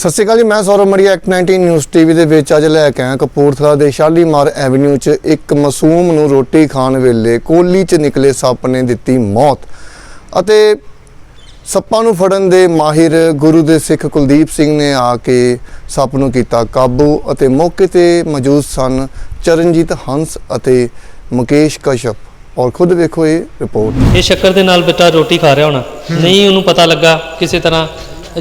ਸਤਿ ਸ਼੍ਰੀ ਅਕਾਲ ਜੀ ਮੈਂ Saurav Maria act 19 news TV ਦੇ ਵਿੱਚ ਅੱਜ ਲੈ ਕੇ ਆਇਆ ਕਪੂਰਥਲਾ ਦੇ ਸ਼ਾਲੀਮਾਰ ਐਵਨਿਊ 'ਚ ਇੱਕ ਮਾਸੂਮ ਨੂੰ ਰੋਟੀ ਖਾਣ ਵੇਲੇ ਕੋਲੀ 'ਚ ਨਿਕਲੇ ਸੱਪ ਨੇ ਦਿੱਤੀ ਮੌਤ ਅਤੇ ਸੱਪਾਂ ਨੂੰ ਫੜਨ ਦੇ ਮਾਹਿਰ ਗੁਰੂ ਦੇ ਸਿੱਖ ਕੁਲਦੀਪ ਸਿੰਘ ਨੇ ਆ ਕੇ ਸੱਪ ਨੂੰ ਕੀਤਾ ਕਾਬੂ ਅਤੇ ਮੌਕੇ ਤੇ ਮੌਜੂਦ ਸਨ ਚਰਨਜੀਤ ਹੰਸ ਅਤੇ ਮੁਕੇਸ਼ ਕਸ਼ਪ। ਔਰ ਖੁਦ ਵੇਖੋ ਇਹ ਰਿਪੋਰਟ। ਇਹ ਸ਼ੱਕਰ ਦੇ ਨਾਲ ਬੇਟਾ ਰੋਟੀ ਖਾ ਰਿਹਾ ਹੋਣਾ। ਨਹੀਂ ਉਹਨੂੰ ਪਤਾ ਲੱਗਾ ਕਿਸੇ ਤਰ੍ਹਾਂ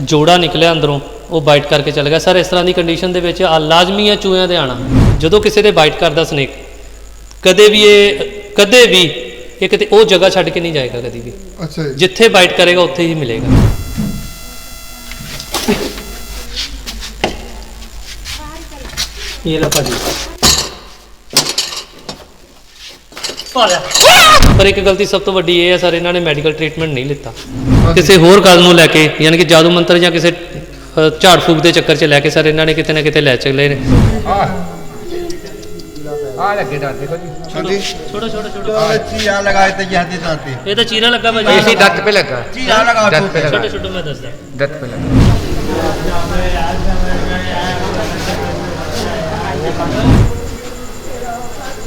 ਜੋੜਾ ਨਿਕਲਿਆ ਅੰਦਰੋਂ। ਉਹ ਬਾਈਟ ਕਰਕੇ ਚਲ ਗਿਆ। ਸਰ ਇਸ ਤਰ੍ਹਾਂ ਦੀ ਕੰਡੀਸ਼ਨ ਦੇ ਵਿੱਚ ਆ ਲਾਜ਼ਮੀ ਹੈ ਚੂਹਿਆਂ ਦੇ ਆਣਾ। ਜਦੋਂ ਕਿਸੇ ਦੇ ਬਾਈਟ ਕਰਦਾ ਸਨੇਕ ਕਦੇ ਵੀ ਇਹ ਕਦੇ ਵੀ ਇਹ ਕਿਤੇ ਉਹ ਜਗ੍ਹਾ ਛੱਡ ਕੇ ਨਹੀਂ ਜਾਏਗਾ ਕਦੀ ਵੀ। ਅੱਛਾ ਜੀ। ਜਿੱਥੇ ਬਾਈਟ ਕਰੇਗਾ ਉੱਥੇ ਹੀ ਮਿਲੇਗਾ। ਇਹ ਲਾ ਭਾਜੀ। ਪਰ ਇੱਕ ਗਲਤੀ ਸਭ ਤੋਂ ਵੱਡੀ ਇਹ ਹੈ ਸਰ ਇਹਨਾਂ ਨੇ ਮੈਡੀਕਲ ਟ੍ਰੀਟਮੈਂਟ ਨਹੀਂ ਲਿੱਤਾ। ਕਿਸੇ ਹੋਰ ਗੱਲ ਨੂੰ ਲੈ ਕੇ ਯਾਨੀ ਕਿ ਜਾਦੂ ਮੰਤਰ ਜਾਂ ਕਿਸੇ ਝਾੜ ਫੂਕ ਦੇ ਚੱਕਰ 'ਚ ਲੈ ਕੇ ਸਰ ਇਹਨਾਂ ਨੇ ਕਿਤੇ ਨਾ ਕਿਤੇ ਲੈ ਚਲੇ ਨੇ।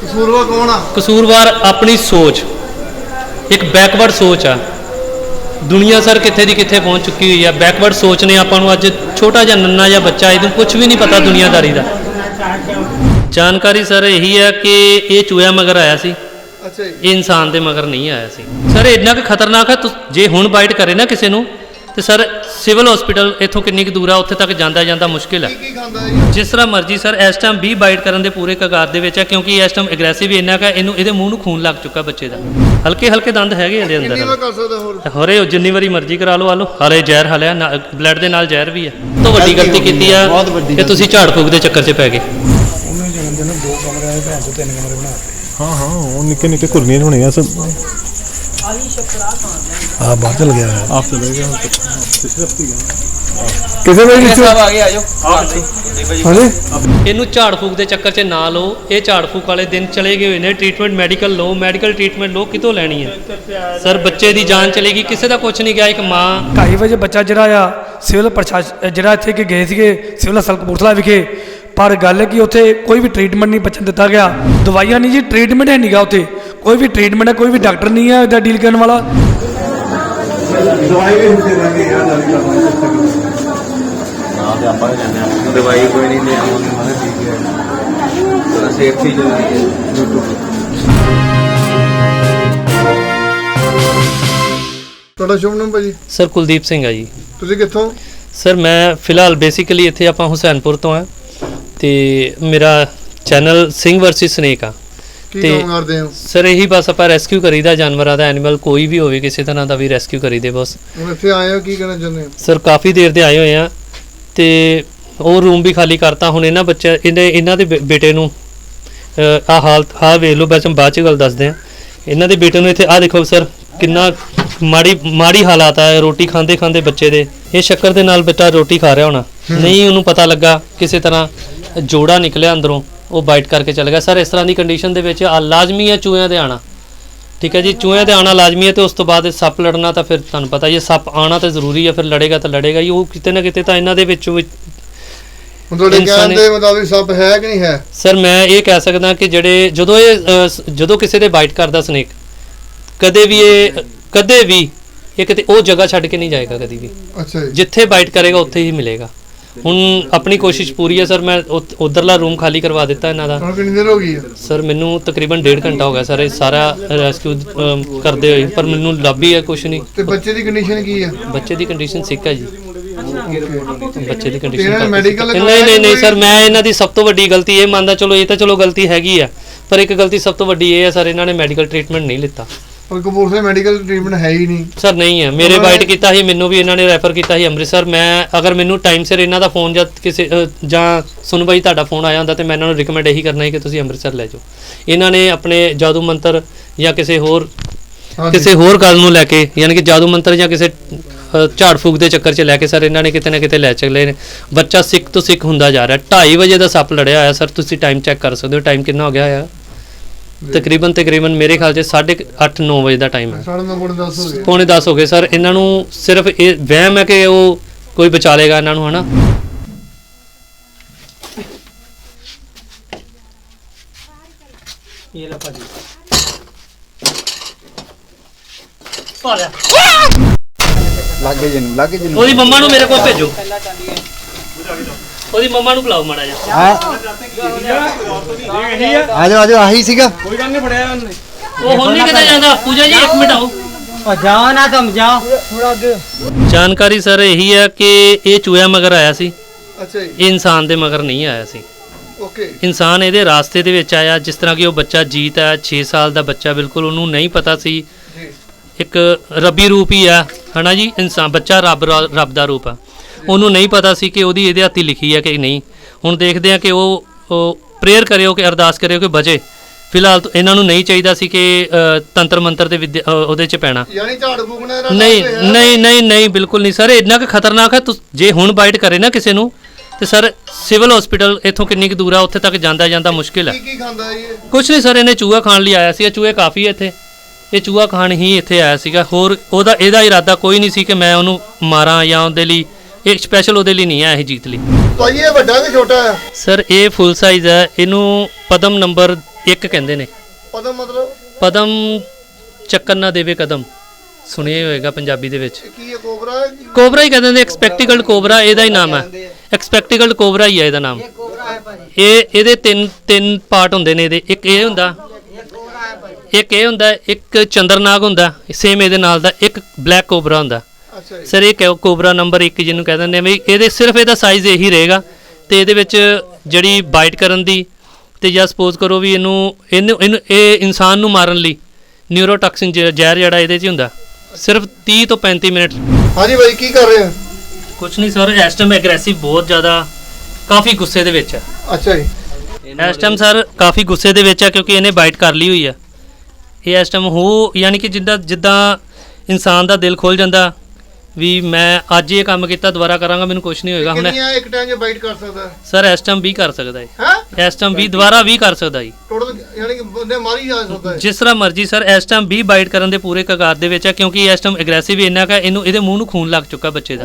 ਕਸੂਰਵਾਰ ਕੌਣ ਆ? ਕਸੂਰਵਾਰ ਆਪਣੀ ਸੋਚ। ਇੱਕ ਬੈਕਵਰਡ ਸੋਚ ਆ। ਦੁਨੀਆ ਸਰ ਕਿੱਥੇ ਦੀ ਕਿੱਥੇ ਪਹੁੰਚ ਚੁੱਕੀ ਹੋਈ ਆ? ਬੈਕਵਰਡ ਸੋਚ ਨੇ ਆਪਾਂ ਨੂੰ ਅੱਜ ਛੋਟਾ ਜਿਹਾ ਨੰਨਾ ਜਿਹਾ ਬੱਚਾ ਇਹਨੂੰ ਕੁਝ ਵੀ ਨਹੀਂ ਪਤਾ ਦੁਨੀਆਦਾਰੀ ਦਾ। ਜਾਣਕਾਰੀ ਸਰ ਇਹੀ ਹੈ ਕਿ ਇਹ ਚੂਹਿਆ ਮਗਰ ਆਇਆ ਸੀ। ਅੱਛਾ ਜੀ। ਇਹ ਇਨਸਾਨ ਦੇ ਮਗਰ ਨਹੀਂ ਆਇਆ ਸੀ। ਸਰ ਇੰਨਾ ਕੁ ਖਤਰਨਾਕ ਹੈ ਜੇ ਹੁਣ ਬਾਈਟ ਕਰੇ ਨਾ ਕਿਸੇ ਨੂੰ ਤੇ ਸਰ ਸਿਵਲ ਹਸਪੀਟਲ ਇੱਥੋਂ ਕਿੰਨੀ ਕੁ ਦੂਰ ਆ ਉੱਥੇ ਤੱਕ ਜਾਂਦਾ ਜਾਂਦਾ ਮੁਸ਼ਕਿਲ ਹੈ ਕੀ ਖਾਂਦਾ ਜੀ? ਜਿਸ ਤਰ੍ਹਾਂ ਮਰਜ਼ੀ ਸਰ ਇਸ ਟਾਈਮ 20 ਬਾਈਟ ਕਰਨ ਦੇ ਪੂਰੇ ਕਗਾਰ ਦੇ ਵਿੱਚ ਹੈ ਕਿਉਂਕਿ ਇਸ ਟਾਈਮ ਐਗਰੈਸਿਵ ਇੰਨਾ ਕਾ ਇਹਨੂੰ ਇਹਦੇ ਮੂੰਹ ਨੂੰ ਖੂਨ ਲੱਗ ਚੁੱਕਾ ਬੱਚੇ ਦਾ। ਹਲਕੇ ਹਲਕੇ ਦੰਦ ਹੈਗੇ ਇਹਦੇ ਕਿੰਨੀ ਵਾਰ ਅੰਦਰ ਕਰ ਸਕਦਾ ਹੋਰ? ਹਰੇ ਉਹ ਜਿੰਨੀ ਵਾਰੀ ਮਰਜ਼ੀ ਕਰਾ ਲਓ ਆਲੋ ਹਰੇ ਜ਼ਹਿਰ ਹਲਿਆ ਬਲੱਡ ਦੇ ਨਾਲ ਜ਼ਹਿਰ ਵੀ ਹੈ ਤੋਂ ਵੱਡੀ ਗਲਤੀ ਕੀਤੀ ਆ ਬਹੁਤ ਵੱਡੀ ਕਿ ਤੁਸੀਂ ਝਾੜ ਫੂਕ ਦੇ ਚੱਕਰ 'ਚ ਪੈ ਗਏ। ਹਾਂ ਹਾਂ ਉਹ ਨਿੱਕੇ ਨਿੱਕੇ ਘੁਰਨੀਆਂ ਹੋਣੀਆਂ ਸਭ। ਆ ਬਾਹਰ ਚਲ ਗਿਆ ਆਪ ਚਲੇ ਗਿਆ ਕਿਸੇ ਦੇ ਵਿੱਚ आ गया आजो ਹਾਂਜੀ ਇਹਨੂੰ ਝਾੜ ਫੂਕ ਦੇ ਚੱਕਰ 'ਚ ਨਾ ਲਓ ਇਹ ਝਾੜ ਫੂਕ ਵਾਲੇ ਦਿਨ ਚਲੇ ਗਏ ਹੋਏ ਨੇ ਟ੍ਰੀਟਮੈਂਟ ਮੈਡੀਕਲ ਲਓ ਮੈਡੀਕਲ ਟ੍ਰੀਟਮੈਂਟ ਲਓ ਕਿਤੋਂ ਲੈਣੀ ਹੈ ਸਰ ਬੱਚੇ ਦੀ ਜਾਨ ਚਲੇਗੀ ਕਿਸੇ ਦਾ ਕੁਝ ਨਹੀਂ ਗਿਆ ਇੱਕ ਮਾਂ ਢਾਈ ਵਜੇ ਬੱਚਾ ਜਿਹੜਾ ਆ ਸਿਵਲ ਪ੍ਰਸ਼ਾਸਨ ਜਿਹੜਾ ਇੱਥੇ ਕਿ ਗਏ ਸੀਗੇ ਸਿਵਲ ਹਸਪਤਾਲ ਕਪੂਰਥਲਾ ਵਿਖੇ ਪਰ ਗੱਲ ਹੈ ਕਿ ਉੱਥੇ ਕੋਈ ਵੀ ਟ੍ਰੀਟਮੈਂਟ ਨਹੀਂ ਬੱਚਨ ਦਿੱਤਾ ਗਿਆ ਦਵਾਈਆਂ ਨਹੀਂ ਜੀ ਟ੍ਰੀਟਮੈਂਟ ਹੈ ਨਹੀਂਗਾ ਉੱਥੇ ਕੋਈ ਵੀ ਟ੍ਰੀਟਮੈਂਟ ਹੈ ਕੋਈ ਵੀ ਡਾਕਟਰ ਨਹੀਂ ਹੈ ਇਹਦਾ ਡੀਲ ਕਰਨ ਵਾਲਾ। ਦਵਾਈ ਵੀ ਹੁੰਦੀ ਰਹਿੰਦੀ ਹੈ। ਨਾ ਤੇ ਆਪਾਂ ਕਹਿੰਦੇ ਆ ਦਵਾਈ ਕੋਈ ਨਹੀਂ ਲੈ ਆਉਂਦੇ ਮਨ ਠੀਕ ਹੈ। ਥੋੜਾ ਸੇਫਟੀ ਜੋ ਹੈ ਤੁਹਾਡਾ ਸ਼ੁਭ ਨਾਮ ਭਾਜੀ? ਸਰ ਕੁਲਦੀਪ ਸਿੰਘ ਆ ਜੀ। ਤੁਸੀਂ ਕਿੱਥੋਂ? ਸਰ ਮੈਂ ਫਿਲਹਾਲ ਬੇਸਿਕਲੀ ਇੱਥੇ ਆਪਾਂ ਹੁਸੈਨਪੁਰ ਤੋਂ ਆ ਤੇ ਮੇਰਾ ਚੈਨਲ ਸਿੰਘ ਵਰਸੀ ਸਨੇਕ ਆ। ਕੀ ਤੇ- ਕੰਮ ਕਰਦੇ ਹੋ? ਸਰ ਇਹੀ ਬਸ ਆਪਾਂ ਰੈਸਕਿਊ ਕਰੀਦਾ ਜਾਨਵਰਾਂ ਦਾ ਐਨੀਮਲ ਕੋਈ ਵੀ ਹੋਵੇ ਕਿਸੇ ਤਰ੍ਹਾਂ ਦਾ ਵੀ ਰੈਸਕਿਊ ਕਰੀਦੇ ਬਸ। ਹੁਣ ਇੱਥੇ ਆਏ ਹੋ ਕੀ ਕਹਿਣਾ ਚਾਹੁੰਦੇ ਹੋ? ਸਰ ਕਾਫੀ ਦੇਰ ਦੇ ਆਏ ਹੋਏ ਆ ਤੇ ਉਹ ਰੂਮ ਵੀ ਖਾਲੀ ਕਰਤਾ ਹੁਣ ਇਹਨਾਂ ਬੱਚੇ ਇਹਨੇ ਇਹਨਾਂ ਦੇ ਬੇ- ਬੇਟੇ ਨੂੰ ਆ ਹਾਲ ਹਾਲ ਵੇਖ ਲਓ ਬਸ ਬਾਅਦ ਚ ਗੱਲ ਦੱਸਦੇ ਆ। ਇਹਨਾਂ ਦੇ ਬੇਟੇ ਨੂੰ ਇੱਥੇ ਆ ਦੇਖੋ ਸਰ ਕਿੰਨਾ ਮਾੜੀ ਮਾੜੀ ਹਾਲਾਤ ਆ ਰੋਟੀ ਖਾਂਦੇ ਖਾਂਦੇ ਬੱਚੇ ਦੇ। ਇਹ ਸ਼ੱਕਰ ਦੇ ਨਾਲ ਬੱਚਾ ਰੋਟੀ ਖਾ ਰਿਹਾ ਹੋਣਾ। ਨਹੀਂ ਉਹਨੂੰ ਪਤਾ ਲੱਗਾ ਕਿਸੇ ਤਰ੍ਹਾਂ ਜੋੜਾ ਨਿਕਲਿਆ ਅੰਦਰੋਂ। ਉਹ ਬਾਈਟ ਕਰਕੇ ਚਲ ਗਿਆ। ਸਰ ਇਸ ਤਰ੍ਹਾਂ ਦੀ ਕੰਡੀਸ਼ਨ ਦੇ ਵਿੱਚ ਆ ਲਾਜ਼ਮੀ ਹੈ ਚੂਹਿਆਂ ਦੇ ਆਣਾ। ਠੀਕ ਹੈ ਜੀ ਚੂਹਿਆਂ ਦੇ ਆਣਾ ਲਾਜ਼ਮੀ ਹੈ ਤੇ ਉਸ ਤੋਂ ਬਾਅਦ ਇਹ ਸੱਪ ਲੜਨਾ ਤਾਂ ਫਿਰ ਤੁਹਾਨੂੰ ਪਤਾ ਹੀ ਹੈ ਸੱਪ ਆਣਾ ਤਾਂ ਜ਼ਰੂਰੀ ਹੈ ਫਿਰ ਲੜੇਗਾ ਤਾਂ ਲੜੇਗਾ ਹੀ। ਉਹ ਕਿਤੇ ਨਾ ਕਿਤੇ ਤਾਂ ਇਹਨਾਂ ਦੇ ਵਿੱਚ ਤੁਹਾਡੇ ਕਹਿਣ ਦੇ ਮੁਤਾਬਿਕ ਸੱਪ ਹੈ ਕਿ ਨਹੀਂ ਹੈ? ਸਰ ਮੈਂ ਇਹ ਕਹਿ ਸਕਦਾ ਕਿ ਜਿਹੜੇ ਜਦੋਂ ਇਹ ਅ, ਜਦੋਂ ਕਿਸੇ ਦੇ ਬਾਈਟ ਕਰਦਾ ਸਨੇਕ ਕਦੇ ਵੀ ਇਹ ਕਦੇ ਵੀ ਇਹ ਕਿਤੇ ਉਹ ਜਗ੍ਹਾ ਛੱਡ ਕੇ ਨਹੀਂ ਜਾਏਗਾ ਕਦੀ ਵੀ। ਅੱਛਾ ਜੀ। ਜਿੱਥੇ ਬਾਈਟ ਕਰੇਗਾ ਉੱਥੇ ਹੀ ਮਿਲੇਗਾ। ਹੁਣ ਆਪਣੀ ਕੋਸ਼ਿਸ਼ ਪੂਰੀ ਹੈ ਸਰ ਮੈਂ ਉਧ- ਉੱਧਰਲਾ ਰੂਮ ਖਾਲੀ ਕਰਵਾ ਦਿੱਤਾ ਇਹਨਾਂ ਦਾ। ਹੁਣ ਕਿੰਨੀ ਦੇਰ ਹੋ ਗਈ ਹੈ ਸਰ ਮੈਨੂੰ ਤਕਰੀਬਨ ਡੇਢ ਘੰਟਾ ਹੋ ਗਿਆ ਸਰ ਇਹ ਸਾਰਾ ਰੈਸਕਿਊ ਕਰਦੇ ਹੋਏ। ਪਰ ਮੈਨੂੰ ਲੱਭ ਹੀ ਕੁਛ ਨਹੀਂ। ਤੇ ਬੱਚੇ ਦੀ ਕੰਡੀਸ਼ਨ ਕੀ ਹੈ ਬੱਚੇ ਦੀ ਕੰਡੀਸ਼ਨ ਸਿੱਕ ਹੈ ਜੀ। ਬੱਚੇ ਦੀ ਕੰਡੀਸ਼ਨ ਨਹੀਂ ਨਹੀਂ ਨਹੀਂ? ਸਰ ਮੈਂ ਇਹਨਾਂ ਦੀ ਸਭ ਤੋਂ ਵੱਡੀ ਗਲਤੀ ਇਹ ਮੰਨਦਾ ਚਲੋ ਇਹ ਤਾਂ ਚਲੋ ਗਲਤੀ ਹੈਗੀ ਆ। ਪਰ ਇੱਕ ਗਲਤੀ ਸਭ ਤੋਂ ਵੱਡੀ ਇਹ ਹੈ ਸਰ ਇਹਨਾਂ ਨੇ ਮੈਡੀਕਲ ਟ੍ਰੀਟਮੈਂਟ ਨਹੀਂ ਲਿੱਤਾ। ਪਰ ਕਪੂਰਥਲੇ ਮੈਡੀਕਲ ਟ੍ਰੀਟਮੈਂਟ ਹੈ ਹੀ ਨਹੀਂ। ਸਰ ਨਹੀਂ ਹੈ। ਮੇਰੇ ਉਹਨਾਂ ਨੇ- ਕੀਤਾ ਸੀ ਮੈਨੂੰ ਵੀ ਇਹਨਾਂ ਨੇ ਰੈਫਰ ਕੀਤਾ ਸੀ ਅੰਮ੍ਰਿਤਸਰ। ਮੈਂ ਅਗਰ ਮੈਨੂੰ ਟਾਈਮ ਸਿਰ ਇਹਨਾਂ ਦਾ ਫੋਨ ਜਾਂ ਕਿਸੇ ਅ, ਜਾਂ ਸੁਣ ਬਾਈ ਤੁਹਾਡਾ ਫੋਨ ਆਇਆ ਹੁੰਦਾ ਤੇ ਮੈਂ ਇਹਨਾਂ ਨੂੰ ਰეკਮੈਂਡ ਇਹੀ ਕਰਨਾ ਸੀ ਕਿ ਤੁਸੀਂ ਅੰਮ੍ਰਿਤਸਰ ਲੈ ਜਾਓ। ਇਹਨਾਂ ਨੇ ਆਪਣੇ ਜਾਦੂ ਮੰਤਰ ਜਾਂ ਕਿਸੇ ਹੋਰ ਹਾਂਜੀ। ਕਿਸੇ ਹੋਰ ਗੱਲ ਨੂੰ ਲੈ ਕੇ ਯਾਨੀ ਕਿ ਜਾਦੂ ਮੰਤਰ ਜਾਂ ਕਿਸੇ ਅ, ਝਾੜ ਫੂਕ ਦੇ ਚੱਕਰ 'ਚ ਲੈ ਕੇ ਸਰ ਇਹਨਾਂ ਨੇ ਕਿਤੇ ਨਾ ਕਿਤੇ ਲੈ ਚਲੇ ਨੇ। ਬੱਚਾ ਸਿੱਖ ਤੋਂ ਸਿੱਖ ਹੁੰਦਾ ਜਾ ਰਿਹਾ। 2:30 ਵਜੇ ਦਾ ਸੱਪ ਲੜਿਆ ਹੋਇਆ ਸਰ ਤੁਸੀਂ ਟਾਈਮ ਚੈੱਕ ਕਰ ਸਕਦੇ ਹੋ। ਟਾਈਮ ਕਿੰਨਾ ਹੋ ਗਿਆ ਹੋਇਆ? ਤਕਰੀਬਨ ਤਕਰੀਬਨ ਮੇਰੇ ਖਿਆਲ 'ਚ 8:30 9 ਵਜੇ ਦਾ ਟਾਈਮ ਹੈ। ਸਾਢੇ ਹੋ ਗਏ। ਪੌਣੇ ਹੋ ਗਏ। ਸਰ ਇਹਨਾਂ ਨੂੰ ਸਿਰਫ ਇਹ ਵਹਿਮ ਹੈ ਕਿ ਉਹ ਕੋਈ ਬਚਾ ਲੇਗਾ ਇਹਨਾਂ ਨੂੰ ਹਨਾ? ਇਹ ਲੈ ਭਾਜੀ। ਪਾ ਲਿਆ ਉਹਦੀ ਮੰਮਾ ਨੂੰ ਮੇਰੇ ਕੋਲ ਭੇਜੋ। ਪਹਿਲਾਂ ਚੱਲੀਏ ਉਹਦੀ ਮੰਮਾ ਨੂੰ ਬੁਲਾਓ ਮਾੜਾ ਜਿਹਾ। ਆ ਜਾ ਆ ਜਾ ਆਹੀ ਸੀਗਾ। ਉਹ ਹੁਣ ਨਹੀਂ ਕਿਤੇ ਜਾਂਦਾ। ਪੂਜਾ ਜੀ 1 ਮਿੰਟ ਆਓ। ਜਾਓ ਨਾ ਤੁਮ ਜਾਓ। ਜਾਣਕਾਰੀ ਸਰ ਇਹੀ ਹੈ ਕਿ ਇਹ ਚੂਹਾ ਮਗਰ ਆਇਆ ਸੀ। ਅੱਛਾ ਜੀ। ਇਹ ਇਨਸਾਨ ਦੇ ਮਗਰ ਨਹੀਂ ਆਇਆ ਸੀ। ਓਕੇ। ਇਨਸਾਨ ਇਹਦੇ ਰਾਸਤੇ ਦੇ ਵਿੱਚ ਆਇਆ ਜਿਸ ਤਰ੍ਹਾਂ ਕਿ ਉਹ ਬੱਚਾ ਜੀਤ ਹੈ 6 ਸਾਲ ਦਾ ਬੱਚਾ ਬਿਲਕੁਲ ਉਹਨੂੰ ਨਹੀਂ ਪਤਾ ਸੀ। ਜੀ। ਇੱਕ ਰੱਬੀ ਰੂਪ ਹੀ ਆ ਹਨਾ ਜੀ? ਇਨਸਾਨ ਬੱਚਾ ਰੱਬ ਰੱਬ ਦਾ ਰੂਪ ਆ ਉਹਨੂੰ ਨਹੀਂ ਪਤਾ ਸੀ ਕਿ ਉਹਦੀ ਇਹਦੇ ਹੱਥੀ ਲਿਖੀ ਹੈ ਕਿ ਨਹੀਂ। ਹੁਣ ਦੇਖਦੇ ਆ ਕਿ ਉਹ ਪ੍ਰੇਅਰ ਕਰਿਓ ਕਿ ਅਰਦਾਸ ਕਰਿਓ ਕਿ ਬਚੇ। ਫਿਲਹਾਲ ਤਾਂ ਇਹਨਾਂ ਨੂੰ ਨਹੀਂ ਚਾਹੀਦਾ ਸੀ ਕਿ ਤੰਤਰ ਮੰਤਰ ਦੇ ਉਹਦੇ ਚ ਪੈਣਾ। ਯਾਨੀ ਝਾੜ ਫੂਕਣਾ ਇਹਦਾ ਨਹੀਂ। ਨਹੀਂ ਨਹੀਂ ਨਹੀਂ ਬਿਲਕੁਲ ਨਹੀਂ। ਸਰ ਇੰਨਾ ਕੁ ਖਤਰਨਾਕ ਹੈ ਤੁਸ- ਜੇ ਹੁਣ ਬਾਈਟ ਕਰੇ ਨਾ ਕਿਸੇ ਨੂੰ ਤੇ ਸਰ ਸਿਵਲ ਹਸਪੀਟਲ ਇੱਥੋਂ ਕਿੰਨੀ ਕੁ ਦੂਰ ਆ ਉੱਥੇ ਤੱਕ ਜਾਂਦਾ ਜਾਂਦਾ ਮੁਸ਼ਕਿਲ ਹੈ ਕੀ ਕੀ ਖਾਂਦਾ ਇਹ? ਕੁਛ ਨਹੀਂ ਸਰ ਇਹਨੇ ਚੂਹਾ ਖਾਣ ਲਈ ਆਇਆ ਸੀ ਇਹ ਚੂਹੇ ਕਾਫੀ ਇੱਥੇ। ਇਹ ਚੂਹਾ ਖਾਣ ਹੀ ਇੱਥੇ ਆਇਆ ਸੀਗਾ। ਹੋਰ ਉਹਦਾ ਇਹਦਾ ਇਰਾਦਾ ਕੋਈ ਨਹੀਂ ਸੀ ਕਿ ਮੈਂ ਉਹਨੂੰ ਮਾਰਾਂ ਜਾਂ ਉਹਦੇ ਲਈ ਇਹ ਸਪੈਸ਼ਲ ਉਹਦੇ ਲਈ ਨਹੀਂ ਆਇਆ ਇਹ ਜੀਤ ਲਈ। ਭਾਈ ਇਹ ਵੱਡਾ ਕਿ ਛੋਟਾ ਹੈ? ਸਰ ਇਹ ਫੁੱਲ ਸਾਈਜ਼ ਹੈ। ਇਹਨੂੰ ਪਦਮ ਨੰਬਰ 1 ਕਹਿੰਦੇ ਨੇ। ਪਤਾ ਮਤਲਬ? ਪਦਮ ਚੱਕਰ ਨਾ ਦੇਵੇ ਕਦਮ। ਸੁਣਿਆ ਹੀ ਹੋਏਗਾ ਪੰਜਾਬੀ ਦੇ ਵਿੱਚ। ਇਹ ਕੀ ਹੈ ਕੋਬਰਾ ਹੈ? ਕੋਬਰਾ ਹੀ ਕਹਿੰਦੇ ਨੇ ਐਕਸਪੈਕਟੀਕਲਡ ਕੋਬਰਾ ਇਹਦਾ ਹੀ ਨਾਮ ਹੈ। ਐਕਸਪੈਕਟੀਕਲਡ ਕੋਬਰਾ ਹੀ ਹੈ ਇਹਦਾ ਨਾਮ। ਇਹ ਇਹਦੇ ਤਿੰਨ ਤਿੰਨ ਪਾਰਟ ਹੁੰਦੇ ਨੇ ਇਹਦੇ। ਇੱਕ ਇਹ ਹੁੰਦਾ ਇੱਕ ਇਹ ਹੁੰਦਾ ਇੱਕ ਚੰਦਰਨਾਗ ਹੁੰਦਾ। ਸੇਮ ਇਹਦੇ ਨਾਲ ਦਾ ਇੱਕ ਬਲੈਕ ਕੋਬਰਾ ਹੁੰਦਾ। ਸਰ ਇਹ ਕੋ- ਕੋਬਰਾ ਨੰਬਰ 1 ਜਿਹਨੂੰ ਕਹਿ ਦਿੰਦੇ ਆ ਵੀ ਇਹਦੇ ਸਿਰਫ ਇਹਦਾ ਸਾਈਜ਼ ਇਹੀ ਰਹੇਗਾ ਤੇ ਇਹਦੇ ਵਿੱਚ ਜਿਹੜੀ ਬਾਈਟ ਕਰਨ ਦੀ ਤੇ ਜਾਂ ਸਪੋਜ਼ ਕਰੋ ਵੀ ਇਹਨੂੰ ਇਹਨੂੰ ਇਹਨੂੰ ਇਹ ਇਨਸਾਨ ਨੂੰ ਮਾਰਨ ਲਈ ਨਿਊਰੋਟਾਕਸਿਨ ਜ਼ਹਿਰ ਜਿਹੜਾ ਇਹਦੇ 'ਚ ਹੀ ਹੁੰਦਾ। ਸਿਰਫ 30 ਤੋਂ 35 ਮਿੰਟ। ਹਾਂਜੀ ਭਾਈ ਕੀ ਕਰ ਰਹੇ ਹੋ? ਕੁਛ ਨਹੀਂ ਸਰ ਇਸ ਟਾਈਮ ਐਗਰੈਸਿਵ ਬਹੁਤ ਜ਼ਿਆਦਾ ਕਾਫੀ ਗੁੱਸੇ ਦੇ ਵਿੱਚ ਹੈ ਅੱਛਾ ਜੀ। ਇਸ ਟਾਈਮ ਸਰ ਕਾਫੀ ਗੁੱਸੇ ਦੇ ਵਿੱਚ ਹੈ ਕਿਉਂਕਿ ਇਹਨੇ ਬਾਈਟ ਕਰ ਲਈ ਹੋਈ ਹੈ ਇਹ ਇਸ ਟਾਈਮ ਹੋ ਯਾਨੀ ਕਿ ਜਿੱਦਾਂ ਜਿੱਦਾਂ ਇਨਸਾਨ ਦਾ ਦਿਲ ਖੁੱਲ ਜਾਂਦਾ ਵੀ ਮੈਂ ਅੱਜ ਇਹ ਕੰਮ ਕੀਤਾ ਦੁਬਾਰਾ ਕਰਾਂਗਾ ਮੈਨੂੰ ਕੁਝ ਨਹੀਂ ਹੋਏਗਾ ਹੁਣ। ਕਿੰਨੀਆਂ ਇੱਕ ਟਾਈਮ 'ਚ ਬਾਈਟ ਕਰ ਸਕਦਾ? ਹੈ ਸਰ ਇਸ ਟਾਈਮ ਵੀ ਕਰ ਸਕਦਾ ਹੈ ਹੈ? ਇਸ ਟਾਈਮ ਵੀ ਦੁਬਾਰਾ ਵੀ ਕਰ ਸਕਦਾ ਹੈ ਟੋਟਲ ਯਾਨੀ ਕਿ ਬੰਦੇ ਮਾਰੀ ਜਾ ਸਕਦਾ ਹੈ। ਜਿਸ ਤਰ੍ਹਾਂ ਮਰਜ਼ੀ ਸਰ ਇਸ ਟਾਈਮ ਵੀ ਬਾਈਟ ਕਰਨ ਦੇ ਪੂਰੇ ਕਗਾਰ ਦੇ ਵਿੱਚ ਹੈ ਕਿਉਂਕਿ ਇਸ ਟਾਈਮ ਐਗਰੈਸਿਵ ਇੰਨਾ ਕਾ ਇਹਨੂੰ ਇਹਦੇ ਮੂੰਹ ਨੂੰ ਖੂਨ ਲੱਗ ਚੁੱਕਾ ਬੱਚੇ ਦਾ।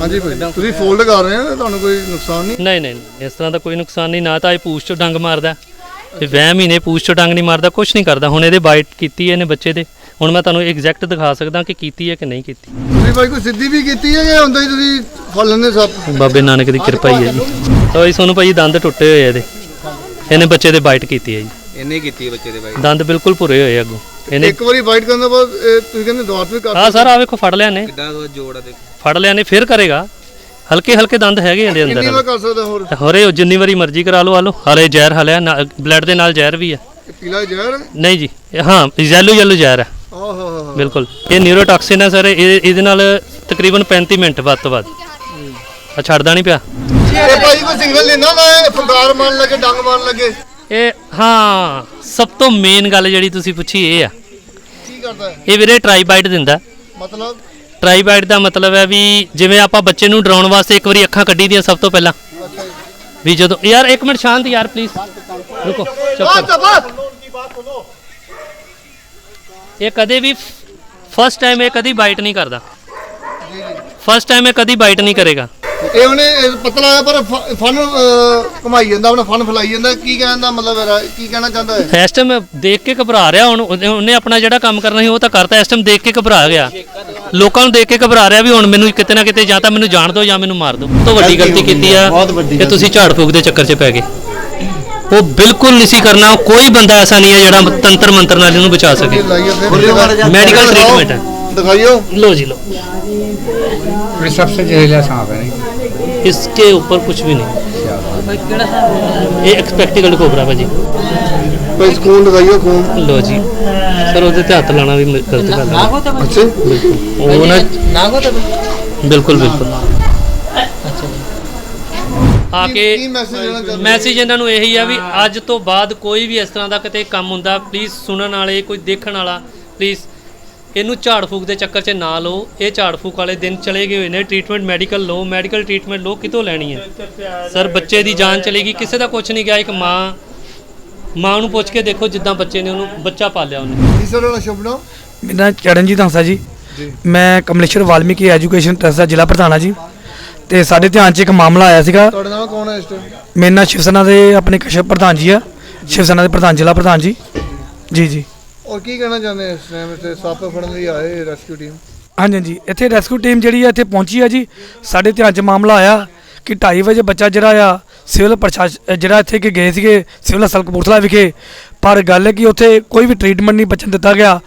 ਹਾਂਜੀ ਭਾਈ ਤੁਸੀਂ ਫੋਲਡ ਕਰ ਰਹੇ ਹੋ ਤੁਹਾਨੂੰ ਕੋਈ ਨੁਕਸਾਨ ਨਹੀਂ? ਨਹੀਂ ਨਹੀਂ ਨਹੀਂ, ਇਸ ਤਰ੍ਹਾਂ ਦਾ ਕੋਈ ਨੁਕਸਾਨ ਨਹੀਂ ਨਾ ਤਾਂ ਇਹ ਪੂਛ ਚੋਂ ਡੰਗ ਮਾਰਦਾ। ਤੇ ਵਹਿਮ ਹੀ ਨੇ ਪੂਛ ਚੋਂ ਡੰਗ ਨਹੀਂ ਮਾਰਦਾ ਕੁਝ ਨਹੀਂ ਕਰਦਾ। ਹੁਣ ਇਹਦੇ ਬਾਈਟ ਕੀਤੀ ਇਹਨੇ ਬੱਚੇ ਦੇ। ਹੁਣ ਮੈਂ ਤੁਹਾਨੂੰ ਐਗਜ਼ੈਕਟ ਦਿਖਾ ਸਕਦਾ ਕਿ ਕੀਤੀ ਹੈ ਕਿ ਨਹੀਂ ਕੀਤੀ। ਤੁਸੀਂ ਭਾਈ ਕੋਈ ਸਿੱਧੀ ਵੀ ਕੀਤੀ ਹੈ ਜਾਂ ਹੁੰਦਾ ਹੀ ਤੁਸੀਂ ਫੜ ਲੈਂਦੇ ਸੱਪ? ਬਾਬੇ ਨਾਨਕ ਦੀ ਕਿਰਪਾ ਹੀ ਹੈ ਜੀ। ਤਾਂ ਇਹ ਸੋਨੂੰ ਭਾਈ ਦੰਦ ਟੁੱਟੇ ਹੋਏ ਆ ਇਹਦੇ। ਇਹਨੇ ਬੱਚੇ ਦੇ ਬਾਈਟ ਕੀਤੀ ਹੈ ਜੀ। ਇਹਨੇ ਕੀਤੀ ਹੈ ਬੱਚੇ ਦੇ ਬਾਈ ਦੰਦ ਬਿਲਕੁਲ ਭੁਰੇ ਹੋਏ ਆ ਅੱਗੋਂ। ਇਹਨੇ ਇੱਕ ਵਾਰੀ ਬਾਈਟ ਕਰਨ ਤੋਂ ਬਾਅਦ ਇਹ ਤੁਸੀਂ ਕਹਿੰਦੇ ਵੀ ਕਰ ਹਾਂ ਸਰ ਆ ਵੇਖੋ ਫੜ ਲਿਆ ਨੇ। ਕਿੱਡਾ ਉਹ ਜੋੜ ਆ ਦੇਖ। ਫੜ ਲਿਆ ਨੇ ਫਿਰ ਕਰੇਗਾ। ਹਲਕੇ ਹਲਕੇ ਦੰਦ ਹੈਗੇ ਇਹਦੇ ਕਿੰਨੀ ਵਾਰ ਅੰਦਰ ਕਰ ਸਕਦਾ ਹੋਰ? ਹੋਰੇ ਉਹ ਜਿੰਨੀ ਵਾਰੀ ਮਰਜ਼ੀ ਕਰਾ ਲਓ ਆਲੋ ਹਲੇ ਜ਼ਹਿਰ ਹਲਿਆ ਬਲੱਡ ਦੇ ਨਾਲ ਜ਼ਹਿਰ ਵੀ ਹੈ ਪੀਲਾ ਜ਼ਹਿਰ ਨਹੀਂ ਜੀ ਹਾਂ ਯੈਲੋ ਯੈਲੋ ਜ਼ਹਿਰ ਹੈ। ਆਹ ਹਾ ਹਾ ਬਿਲਕੁਲ। ਇਹ ਨਿਊਰੋਟਾਕਸਿਨ ਹੈ ਸਰ ਇਹ ਇਹਦੇ ਨਾਲ ਤਕਰੀਬਨ 35 ਮਿੰਟ ਵੱਧ ਤੋਂ ਵੱਧ। ਆ ਛੱਡਦਾ ਨਹੀਂ ਪਿਆ। ਇਹ ਭਾਈ ਕੋਈ ਸਿੰਗਲ ਲੈਣਾ ਨਾ ਇਹ ਫੰਗਾਰ ਮਾਰਨ ਲੱਗੇ ਡੰਗ ਮਾਰਨ ਲੱਗੇ। ਇਹ ਹਾਂ ਸਭ ਤੋਂ ਮੇਨ ਗੱਲ ਜਿਹੜੀ ਤੁਸੀਂ ਪੁੱਛੀ ਇਹ ਆ। ਕੀ ਕਰਦਾ ਹੈ? ਇਹ ਵੀਰੇ ਟਰਾਈਬਾਈਟ ਦਿੰਦਾ। ਮਤਲਬ? ਟਰਾਈਬਾਈਟ ਦਾ ਮਤਲਬ ਹੈ ਵੀ ਜਿਵੇਂ ਆਪਾਂ ਬੱਚੇ ਨੂੰ ਡਰਾਉਣ ਵਾਸਤੇ ਇੱਕ ਵਾਰੀ ਅੱਖਾਂ ਕੱਢੀ ਦੀਆਂ ਸਭ ਤੋਂ ਪਹਿਲਾਂ। ਵੀ ਜਦੋਂ ਯਾਰ ਇੱਕ ਮਿੰਟ ਸ਼ਾਂਤ ਯਾਰ ਪਲੀਜ਼ ਰੁਕੋ ਚੁੱਪ ਆਹ ਕਰੋ ਤਬਾ ਇਹ ਕਦੇ ਵੀ ਫਸਟ ਟਾਈਮ ਇਹ ਕਦੀ ਬਾਈਟ ਨਹੀਂ ਕਰਦਾ। ਫਸਟ ਟਾਈਮ ਇਹ ਕਦੀ ਬਾਈਟ ਨਹੀਂ ਕਰੇਗਾ। ਇਹ ਉਹਨੇ ਇਹ ਪਤਲਾ ਪਰ ਫ- ਫਨ ਅਹ, ਘੁਮਾਈ ਜਾਂਦਾ ਆਪਣਾ ਫਨ ਫਲਾਈ ਜਾਂਦਾ। ਕੀ ਕਹਿਣ ਦਾ ਮਤਲਬ ਹੈ ਕੀ ਕਹਿਣਾ ਚਾਹੁੰਦਾ ਹੈ? ਇਸ ਟਾਈਮ ਦੇਖ ਕੇ ਘਬਰਾ ਰਿਹਾ ਹੁਣ ਉਹਨੇ ਉਹਨੇ ਆਪਣਾ ਜਿਹੜਾ ਕੰਮ ਕਰਨਾ ਸੀ ਉਹ ਤਾਂ ਕਰਤਾ। ਇਸ ਟਾਈਮ ਦੇਖ ਕੇ ਘਬਰਾ ਗਿਆ। ਲੋਕਾਂ ਨੂੰ ਦੇਖ ਕੇ ਘਬਰਾ ਰਿਹਾ ਵੀ ਹੁਣ ਮੈਨੂੰ ਕਿਤੇ ਨਾ ਕਿਤੇ ਜਾਂ ਤਾਂ ਮੈਨੂੰ ਜਾਣ ਦਿਓ ਜਾਂ ਮੈਨੂੰ ਮਾਰ ਦਿਓ। ਤੋਂ ਵੱਡੀ ਗਲਤੀ ਕੀਤੀ ਆ ਕਿ ਤੁਸੀਂ ਝਾੜ ਫੂਕ ਦੇ ਚੱਕਰ 'ਚ ਪੈ ਗਏ। ਉਹ ਬਿਲਕੁਲ ਨਹੀਂ ਸੀ ਕਰਨਾ ਕੋਈ ਬੰਦਾ ਐਸਾ ਨਹੀਂ ਹੈ ਜਿਹੜਾ ਤੰਤਰ ਮੰਤਰ ਨਾਲ ਇਹਨੂੰ ਬਚਾ ਸਕੇ ਮੈਡੀਕਲ ਟ੍ਰੀਟਮੈਂਟ ਹੈ ਦਿਖਾਈਓ लो जी लो ये सबसे जहरीला सांप है नहीं इसके ऊपर कुछ भी नहीं ये एक्सपेक्टिकल कोबरा भाजी ਕੋਈ ਸਕੂਨ ਦਿਖਾਈਓ ਖੂਨ लो जी सर ਉਹਦੇ ਤੇ ਹੱਥ ਲਾਣਾ ਵੀ ਮ- ਗਲਤ ਗੱਲ ਹੈ ਅੱਛਾ ਉਹ ਨਾ ਨਾਗੋ ਤਾਂ ਬਿਲਕੁਲ ਬਿਲਕੁਲ ਆ ਕੀ- ਮੈਸੇਜ ਦੇਣਾ ਚਾਹੁੰਦੇ ਮੈਸੇਜ ਇਹਨਾਂ ਨੂੰ ਇਹੀ ਆ ਵੀ ਅੱਜ ਤੋਂ ਬਾਅਦ ਕੋਈ ਵੀ ਇਸ ਤਰ੍ਹਾਂ ਦਾ ਕਿਤੇ ਕੰਮ ਹੁੰਦਾ ਪਲੀਜ਼ ਸੁਣਨ ਵਾਲੇ ਕੋਈ ਦੇਖਣ ਵਾਲਾ ਪਲੀਜ਼ ਇਹਨੂੰ ਝਾੜ ਫੂਕ ਦੇ ਚੱਕਰ 'ਚ ਨਾ ਲਓ। ਇਹ ਝਾੜ ਫੂਕ ਵਾਲੇ ਦਿਨ ਚਲੇ ਗਏ ਹੋਏ ਨੇ ਟ੍ਰੀਟਮੈਂਟ ਮੈਡੀਕਲ ਲਓ। ਮੈਡੀਕਲ ਟ੍ਰੀਟਮੈਂਟ ਲਓ ਕਿਤੋਂ ਲੈਣੀ ਹੈ? ਸਰ ਬੱਚੇ ਦੀ ਜਾਨ ਚਲੇਗੀ। ਕਿਸੇ ਦਾ ਕੁਝ ਨਹੀਂ ਗਿਆ ਇੱਕ ਮਾਂ ਮਾਂ ਨੂੰ ਪੁੱਛ ਕੇ ਦੇਖੋ ਜਿੱਦਾਂ ਬੱਚੇ ਨੇ ਉਹਨੂੰ ਬੱਚਾ ਪਾਲਿਆ ਉਹਨੇ। ਕੀ ਸਰ ਉਹਦਾ ਸ਼ੁਭ ਨਾਮ? ਮੇਰਾ ਨਾਮ ਚਰਨਜੀਤ ਹੰਸਾ ਜੀ। ਮੈਂ ਕਮਲੇਸ਼ਵਰ ਵਾਲਮੀਕੀ ਐਜੂਕੇਸ਼ਨ ਟਰਸਟ ਦਾ ਜ਼ਿਲ੍ਹਾ ਪ੍ਰਧਾਨ ਹਾਂ ਜੀ। ਤੇ ਸਾਡੇ ਧਿਆਨ 'ਚ ਇੱਕ ਮਾਮਲਾ ਆਇਆ ਸੀਗਾ। ਤੁਹਾਡਾ ਨਾਮ ਕੌਣ ਹੈ ਇਸ ਟਾਈਮ ਮੇਰੇ ਨਾਲ ਸ਼ਿਵ ਸੈਨਾ ਦੇ ਆਪਣੇ ਕਸ਼ਪ ਪ੍ਰਧਾਨ ਜੀ ਆ। ਸ਼ਿਵ ਸੈਨਾ ਦੇ ਪ੍ਰਧਾਨ ਜ਼ਿਲ੍ਹਾ ਪ੍ਰਧਾਨ ਜੀ। ਜੀ ਜੀ। ਔਰ ਕੀ ਕਹਿਣਾ ਚਾਹੁੰਦੇ ਇਸ ਟਾਈਮ ਤੇ ਸੱਪ ਫੜਨ ਲਈ ਆਏ ਰੈਸਕਿਊ ਟੀਮ ਹਾਂਜੀ ਹਾਂਜੀ। ਇੱਥੇ ਰੈਸਕਿਊ ਟੀਮ ਜਿਹੜੀ ਆ ਇੱਥੇ ਪਹੁੰਚੀ ਆ ਜੀ। ਸਾਡੇ ਧਿਆਨ 'ਚ ਮਾਮਲਾ ਆਇਆ ਕਿ 2:30 ਵਜੇ ਬੱਚਾ ਜਿਹੜਾ ਆ ਸਿਵਲ ਪ੍ਰਸ਼ਾਸਨ ਜਿਹੜਾ ਇੱਥੇ ਕਿ ਗਏ ਸੀਗੇ ਸਿਵਲ ਹਸਪਤਾਲ ਕਪੂਰਥਲਾ ਵਿਖੇ। ਪਰ ਗੱਲ ਹੈ ਕਿ ਉੱਥੇ ਕੋਈ ਵੀ ਟ੍ਰੀਟਮੈਂਟ ਨਹੀਂ ਬੱਚੇ ਨੂੰ ਦਿੱਤਾ ਗਿਆ।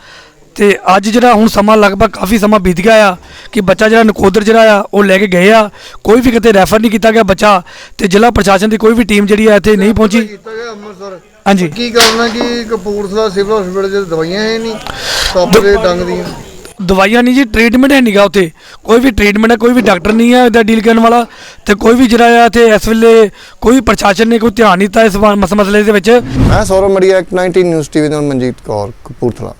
ਤੇ ਅੱਜ ਜਿਹੜਾ ਹੁਣ ਸਮਾਂ ਲਗਭਗ ਕਾਫੀ ਸਮਾਂ ਬੀਤ ਗਿਆ ਆ ਕਿ ਬੱਚਾ ਜਿਹੜਾ ਨਕੋਦਰ ਜਿਹੜਾ ਆ ਉਹ ਲੈ ਕੇ ਗਏ ਆ। ਕੋਈ ਵੀ ਕਿਤੇ ਰੈਫਰ ਨਹੀਂ ਕੀਤਾ ਗਿਆ ਬੱਚਾ ਤੇ ਜ਼ਿਲ੍ਹਾ ਪ੍ਰਸ਼ਾਸਨ ਦੀ ਕੋਈ ਵੀ ਟੀਮ ਜਿਹੜੀ ਆ ਇੱਥੇ ਨਹੀਂ ਪਹੁੰਚੀ। ਕੀਤਾ ਗਿਆ ਅੰਮ੍ਰਿਤਸਰ ਹਾਂਜੀ। ਕੀ ਕਰਨਾ ਕਿ ਕਪੂਰਥਲਾ ਸਿਵਲ ਹਸਪੀਟਲ 'ਚ ਦਵਾਈਆਂ ਹੈ ਨਹੀਂ? ਸੱਪ ਦੇ ਡੰਗ ਦੀਆਂ। ਦਵਾਈਆਂ ਨਹੀਂ ਜੀ ਟ੍ਰੀਟਮੈਂਟ ਹੈ ਨਹੀਂਗਾ ਉੱਥੇ। ਕੋਈ ਵੀ ਟ੍ਰੀਟਮੈਂਟ ਹੈ ਕੋਈ ਵੀ ਡਾਕਟਰ ਨਹੀਂ ਹੈ ਇਹਦਾ ਡੀਲ ਕਰਨ ਵਾਲਾ ਤੇ ਕੋਈ ਵੀ ਜਿਹੜਾ ਆ ਇੱਥੇ ਇਸ ਵੇਲੇ ਕੋਈ ਪ੍ਰਸ਼ਾਸਨ ਨੇ ਕੋਈ ਧਿਆਨ ਨਹੀਂ ਦਿੱਤਾ ਇਸ ਮਸ- ਮਸਲੇ ਦੇ ਵਿੱਚ। ਮੈਂ ਸੌਰਵ ਮੜੀਆ 19 ਨਿਊਜ਼ ਟੀਵੀ ਨਾਲ ਮਨਜੀਤ ਕੌਰ ਕਪੂਰਥਲਾ।